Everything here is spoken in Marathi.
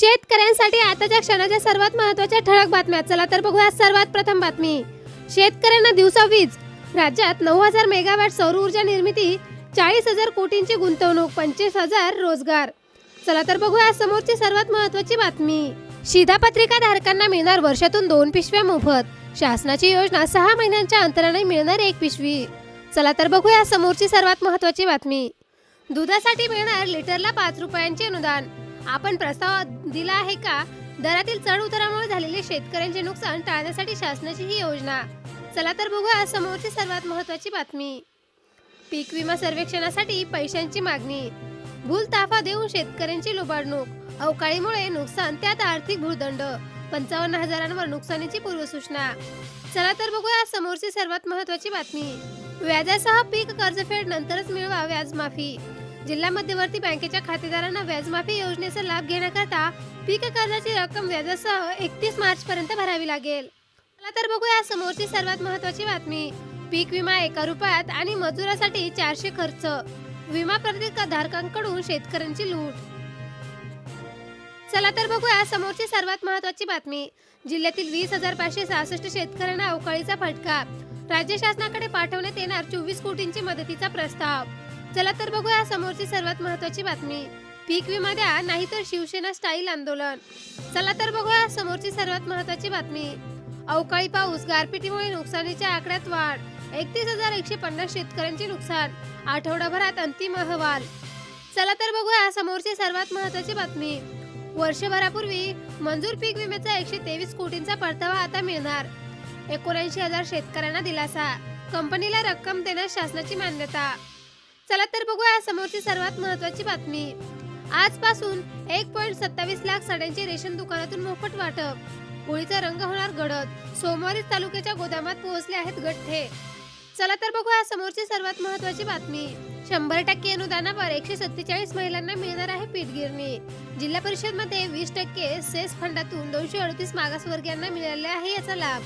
शेतकऱ्यांसाठी आताच्या क्षणाच्या सर्वात महत्त्वाच्या ठळक बातम्या. चला तर बघूया सर्वात प्रथम बातमी. शेतकऱ्यांना दिवसा वीज. राज्यात नऊ हजार मेगावॅट सौर ऊर्जा निर्मिती चाळीस हजार कोटींची गुंतवणूक पंचवीस हजार रोजगार. चला तर बघूया समोरची सर्वात महत्त्वाची बातमी. शिधापत्रिका धारकांना मिळणार वर्षातून दोन पिशव्या मोफत. शासनाची योजना सहा महिन्यांच्या अंतराने मिळणार एक पिशवी. चला तर बघूया समोरची सर्वात महत्त्वाची बातमी. दुधासाठी मिळणार लिटरला पाच रुपयांचे अनुदान. आपण प्रस्ताव दिला आहे का? दरातील चढ उतारामुळे झालेले शेतकऱ्यांचे नुकसान टाळण्यासाठी शासनाची ही योजना. चला तर बघूया समोरची सर्वात महत्त्वाची बातमी. पीक विमा सर्वेक्षणासाठी पैशांची मागणी. भूल ताफा देऊन शेतकऱ्यांची लुबाडणूक. अवकाळीमुळे नुकसान त्यात आर्थिक भूर्दंड पंचावन्न हजारांवर नुकसानीची पूर्वसूचना. चला तर बघूया समोरची सर्वात महत्त्वाची बातमी. व्याजासह पीक कर्जफेड नंतरच मिळवा व्याजमाफी. जिल्हा मध्यवर्ती बँकेच्या खातेदारांना व्याजमाफी योजनेचा लाभ घेण्याकरता पीक कर्जाची रक्कम व्याजासह एकतीस मार्च पर्यंत भरावी लागेल. चला तर बघूया समोरची सर्वात महत्त्वाची बातमी. पीक विमा एका रुपयात आणि मजुरासाठी चारशे खर्च. विमा धारकांकडून शेतकऱ्यांची लूट. चला तर बघूया समोरची सर्वात महत्त्वाची बातमी. जिल्ह्यातील वीस हजार पाचशे सहासष्ट शेतकऱ्यांना अवकाळीचा फटका. राज्य शासनाकडे पाठवण्यात येणार चोवीस कोटींची मदतीचा प्रस्ताव. चला तर बघूया समोरची सर्वात महत्त्वाची बातमी. पीक विमा द्या नाहीतर शिवसेना स्टाईल आंदोलन. चला तर बघूया समोरची सर्वात महत्त्वाची बातमी. अवकाळी पाऊस गारपिटीमुळे नुकसानीच्या आकड्यात वाढ. एकतीस हजार एकशे पन्नास शेतकऱ्यांचे नुकसान. आठवडाभरात अंतिम अहवाल. चला तर बघूया समोरची सर्वात महत्त्वाची बातमी. वर्षभरापूर्वी मंजूर पीक विम्याचा एकशे तेवीस कोटींचा परतावा आता मिळणार. एकोणऐंशी हजार शेतकऱ्यांना दिलासा. कंपनीला रक्कम देण्यास शासनाची मान्यता. चला तर बघूया समोरची सर्वात महत्त्वाची बातमी. आजपासून एक पॉईंट सत्तावीस लाख साड्यांचे रेशन दुकानातून मोफत वाटप. होळीचा रंग होणार गडद. सोमवारी तालुक्याच्या गोदामात पोहोचले आहेत गठ्ठे. चला तर बघूया समोरची सर्वात महत्त्वाची बातमी. शंभर टक्के अनुदानावर एकशे सत्तेचाळीस महिलांना मिळणार आहे पीठगिरणी. जिल्हा परिषदमध्ये वीस टक्के सेस फंडातून दोनशे अडतीस मागासवर्गीयांना मिळाले आहे याचा लाभ.